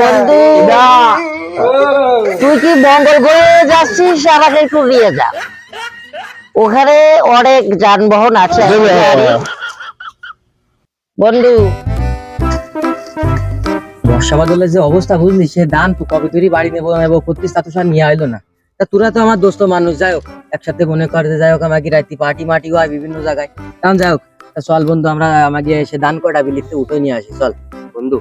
বন্ধু তুই কি মঙ্গল গ্রহে যাচ্ছিস? আমাকে একটু নিয়ে যা। ওখানে অনেক যানবাহন আছে বন্ধু। বর্ষা বাদলের যে অবস্থা বুঝলি সে দান তো কবে তুই বাড়ি নেব নেব করতিস তা তো সব নিয়ে আইলো না। তা তোরা তো আমার দোস্ত মানুষ যাই হোক একসাথে মনে কর যে যাই হোক আমাকে রাত্রি পার্টি মাটি হয় বিভিন্ন জায়গায়। কারণ যাই হোক চল বন্ধু আমরা আমাকে এসে দান কটা বিলিতে উঠে নিয়ে আসি চল। বন্ধু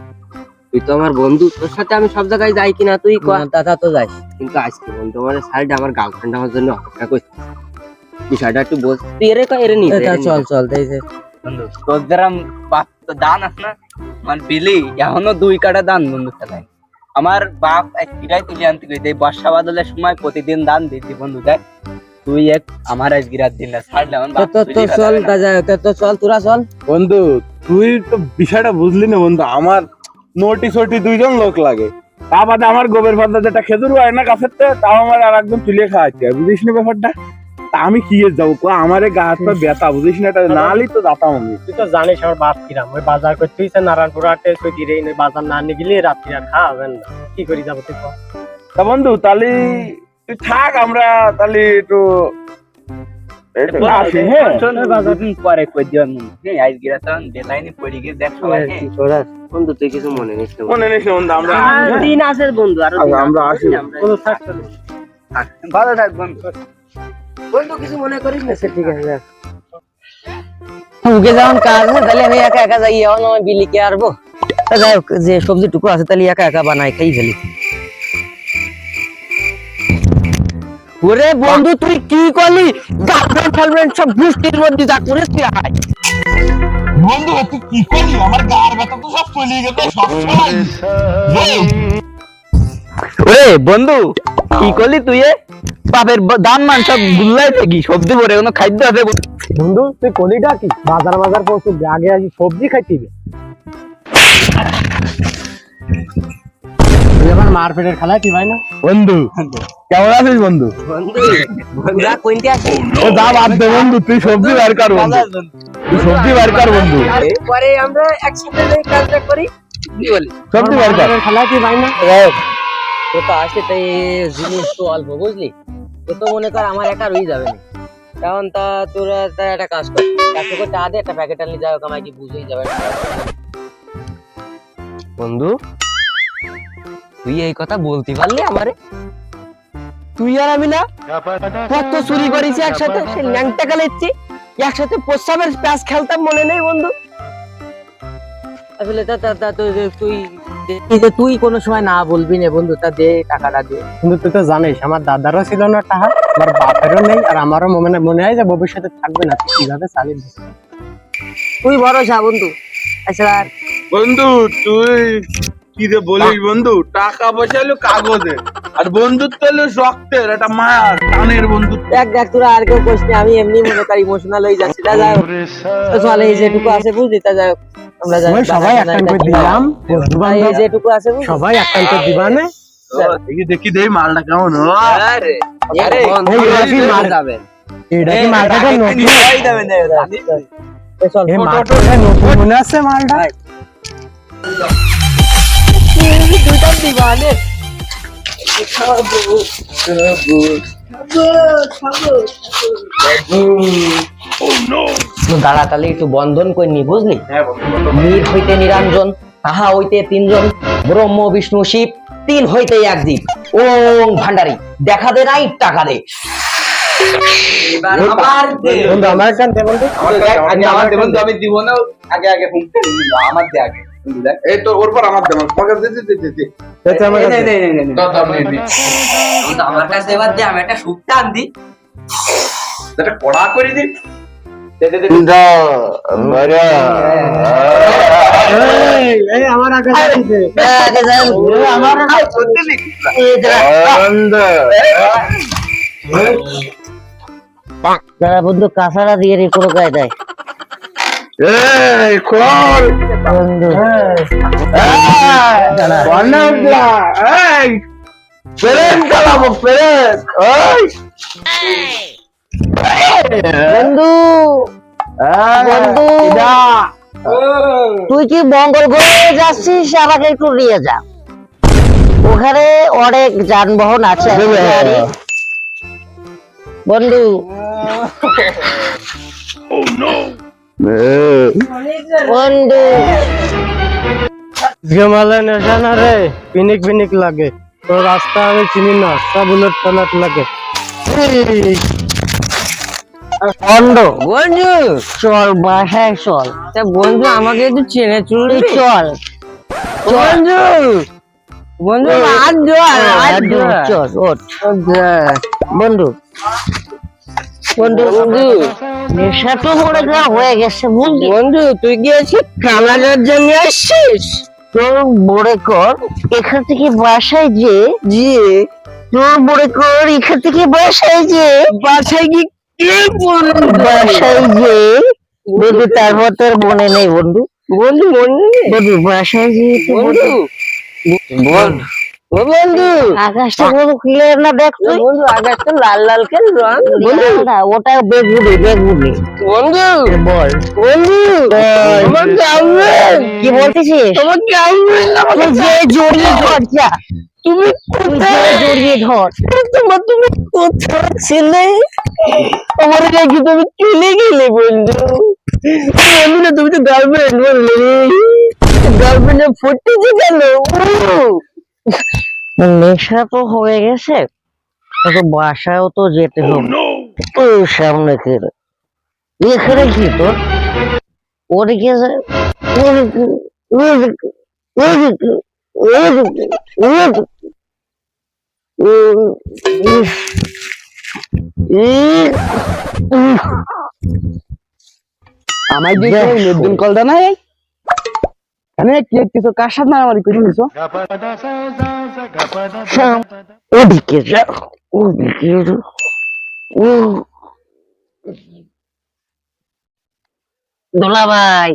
তুই তো আমার বন্ধু তোর সাথে আমি সব জায়গায় যাই কিনা তুই দাদা তো যাই। কিন্তু আজকে বন্ধু আমার সাইডে আমার গার্লফ্রেন্ড আমার জন্য অপেক্ষা করছে। বিষয়টা একটু বল। তুই এরে কয় এরে নিয়ে তা চল চল তাই যে বন্ধু তোর যেরম বাপ তো দান আস না মানে বিলি এখনও দুই কাটা দান বন্ধু খেলায়। আমার বাপ এক কিরাই তুলে আনতে কই এই বর্ষা বাদলের সময় প্রতিদিন দান দিতি বন্ধু দেখ। তুই এক আমার আজ গিরাত দিন না ছাড়লে তো তো চল না। তো চল তোরা চল। বন্ধু তুই তো বিষয়টা বুঝলি না বন্ধু আমার নোটি সোটি দুইজন লোক লাগে। তা বাদে আমার গোবের ফাদা যেটা খেজুর হয় না গাছের তাও আমার আর একদম তুলে খাওয়াচ্ছে বুঝিস না ব্যাপারটা? তা আমি কি যাব? কো আমার গা হাত পা ব্যথা বুঝিস না? এটা না আলি তো যাতাম আমি। তুই তো জানিস আমার বাপ কিরাম। ওই বাজার করতে হইছে নারায়ণপুর হাটে তুই গিরে বাজার না নিয়ে গেলে রাত্রি আর খাওয়া না। কি করি যাব তুই তা বন্ধু তাহলে তুই থাক আমরা তাহলে একটু কিছু মনে নিস মনে নিস আমরা দিন আছে বন্ধু আর আচ্ছা, আমরা আসি। কোনো থাক চলে। ভালো থাক বন্ধু। বন্ধু কিছু মনে করিস না ঠিক আছে উগে যেমন কাজ আছে তাহলে আমি একা একা যাই আসব যাই হোক যে সবজি টুকু আছে তাহলে একা একা বানাই খাই ফেলি। ওরে বন্ধু তুই কি করলি? গার্লফ্রেন্ড ফার্লফ্রেন্ড সব বৃষ্টির মধ্যে যা করিস তুই আয়। বন্ধু তুই কি করলি? আমার গার ব্যথা তো সব চলে গেছে সব ওরে বন্ধু কি করলি তুই এ? বাপের দাম মান সব গুল্লাই থাকি সবজি ভরে কোনো খাদ্য আছে বন্ধু তুই কলিটা কি? বাজার বাজার পৌঁছু আগে আগে সবজি খাইতিবে। মারপেটের খেলা কি ভাই না? বন্ধু কেমন আছিস বন্ধু? ও যা বাদ দে বন্ধু তুই সবজি বার কর বন্ধু। তুই সবজি বার কর বন্ধু। পরে আমরা একসাথে এই কাজটা করি। কি বলি? সবজি বার কর। খেলা কি ভাই না? তো তো আসে তাই জিনিস তো অল্প বুঝলি? তো তো মনে কর আমার একা রয়ে যাবে না। কারণ তা তোরা তা একটা কাজ কর একশো করে টাকা দে একটা প্যাকেট আনলে যাই হোক আমাকে বুঝেই যাবে বন্ধু তুই এই কথা বলতে পারলি আমারে? তুই আর আমি না কত চুরি করেছি একসাথে? সে ল্যাংটা কালেছি একসাথে প্রস্রাবের প্যাস খেলতাম মনে নেই বন্ধু। আসলে তা তা- তুই তুই কোনো সময় না বলবি না বন্ধু তা দে টাকাটা দে। কিন্তু তুই তো জানিস আমার দাদারও ছিল না টাকা আমার বাপেরও নেই আর আমারও মনে মনে হয় যে ভবিষ্যতে থাকবে না তুই কীভাবে চালিয়ে দিস তুই ভরসা বন্ধু আচ্ছা আর বন্ধু তুই কি রে বলিস বন্ধু? টাকা পয়সা হলো কাগজের। আর বন্ধুত্ব হলো রক্তের একটা মায়ার টানের বন্ধু দেখ দেখ তোরা আর কেউ কোশ আমি এমনি মনে করি ইমোশনাল হয়ে যাচ্ছি তা যাই চল এই যেটুকু আছে বুঝলি তা যাই আমরা যাই ওই সবাই একটা করে দিলাম এই যেটুকু আছে বুঝলি। সবাই একটা করে দিবা না? দেখি দেখি দেই মালটা কেমন আরে আরে এই রকি মার যাবেন এটা কি মার্কেটের নতুন? তো চল এই মার্কেটের নতুন মনে আছে মালটা? দাঁড়া তাহলে একটু বন্ধন করে নি বুঝলি? নীর হইতে নিরঞ্জন তাহা হইতে তিনজন ব্রহ্ম বিষ্ণু শিব তিন হইতে এক জীব। ওং ভান্ডারি দেখা দে নাই টাকা দে। আমার দিব না আগে আগে আমার দে আগে। এই তোর ওর পর আমার দেবো তোমাকে দে দে দে দে দে দে তো আমার কাছে দে। দাও দাও নে নে বন্ধু, আমার এবার দে আমি একটা সুপ টান দি এটা কড়া করে দে এই, এই আমার আগে আমার বন্ধু দিয়ে রে কোনো গায়ে দেয় এই বন্ধু। ওই। বন্ধু। বন্ধু। তুই কি মঙ্গল গ্রহে যাচ্ছিস? আমাকে একটু নিয়ে যা। ওখানে অনেক যানবাহন আছে। বন্ধু। বন্ধু জমালে নেশা না রে পিনিক পিনিক লাগে। তো রাস্তা আমি চিনি না সব উলট পালট লাগে। বন্ধু। বন্ধু চল বাসায় চল। তা বন্ধু আমাকে একটু চেনে চলবি চল। বন্ধু বন্ধু হাত ধোয়া চল বন্ধু বন্ধু বন্ধু নেশা তো মনে কর হয়ে গেছে বুঝলি? বন্ধু তুই কি কানাডার জন্য আসছিস? তোর মনে কর এখান থেকে বাসায় যে তোর মনে কর এখান থেকে বাসায় যে বাসায় কি কে বলব? বাসায় যে বন্ধু তারপর তোর মনে নেই বন্ধু। বন্ধু বন্ধু বন্ধু বাসায় যে বন্ধু বল ও বন্ধু। আকাশটা ক্লিয়ার না দেখ তুই? বন্ধু আকাশটা লাল লাল কেন রং? বন্ধু। ওটা বেগুনি বেগুনি বন্ধু। বল। বন্ধু। আমার গার্লফ্রেন্ড কি বলতেছিস যে জড়িয়ে ধর যা। তুমি জড়িয়ে ধর। তোমার তুমি কোথায় ছিলে? আমার রেখে তুমি চলে গেলে বন্ধু। বন্ধু না তুমি তো গার্লফ্রেন্ড বললে। গার্লফ্রেন্ডে ফুটেছে কেন? নেশা তো হয়ে গেছে। তো বাসায়ও তো যেতে হবে। তো সামনে করে এখানে কি তোর? ওদিকে দিয়ে দেখ, নতুন কলটা নাই? আমি কি কিছু কার সাথে মারামারি করছিস সাম, ওদিকে যা ওদিকে যা। উহ। দোলাভাই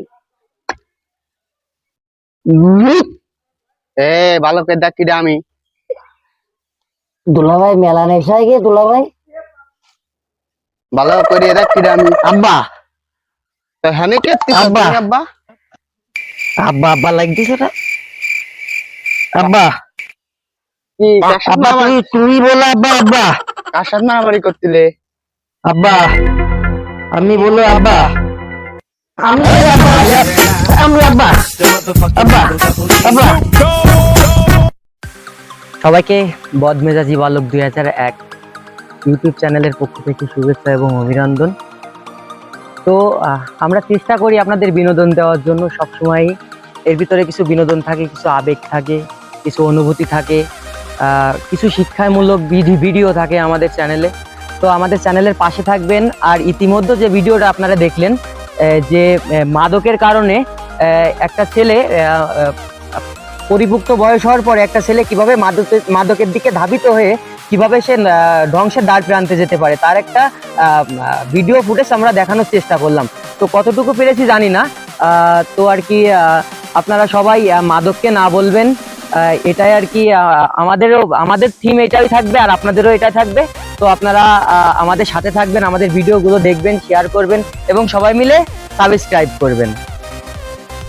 এ ভালো করে দেখ কিরা আমি দুলাভাই মেলা নেশায় গে দুলাভাই ভালো করে দেখ কিরা আমি আব্বা হ্যাঁ কে আব্বা। আব্বা আব্বা আব্বা লাগতেছে না? আব্বা। আব্বা তুমি বলো আব্বা আব্বা। কার সাথে মারামারি করছিলে? আব্বা আমি বলো আব্বা। আমি আব্বা আমি আব্বা। আব্বা আব্বা। সবাইকে বদমেজাজি বালক দুই হাজার এক ইউটিউব চ্যানেলের পক্ষ থেকে শুভেচ্ছা এবং অভিনন্দন। তো আমরা চেষ্টা করি আপনাদের বিনোদন দেওয়ার জন্য সবসময় এর ভিতরে কিছু বিনোদন থাকে, কিছু আবেগ থাকে, কিছু অনুভূতি থাকে কিছু শিক্ষামূলক ভিডি- ভিডিও থাকে আমাদের চ্যানেলে তো আমাদের চ্যানেলের পাশে থাকবেন আর ইতিমধ্যে যে ভিডিওটা আপনারা দেখলেন যে মাদকের কারণে একটা ছেলে পরিপুক্ত বয়স হওয়ার পরে একটা ছেলে কীভাবে মাদকের মাদকের দিকে ধাবিত হয়ে কীভাবে সে ধ্বংসের দ্বার প্রান্তে যেতে পারে, তার একটা ভিডিও ফুটেজ আমরা দেখানোর চেষ্টা করলাম। তো কতটুকু পেরেছি জানি না। তো আর কি আপনারা সবাই মাদককে না বলবেন। এটাই আর কি আমাদেরও, আমাদের থিম এটাই থাকবে আর আপনাদেরও এটা থাকবে। তো আপনারা আমাদের সাথে থাকবেন, আমাদের ভিডিওগুলো দেখবেন শেয়ার করবেন এবং সবাই মিলে সাবস্ক্রাইব করবেন।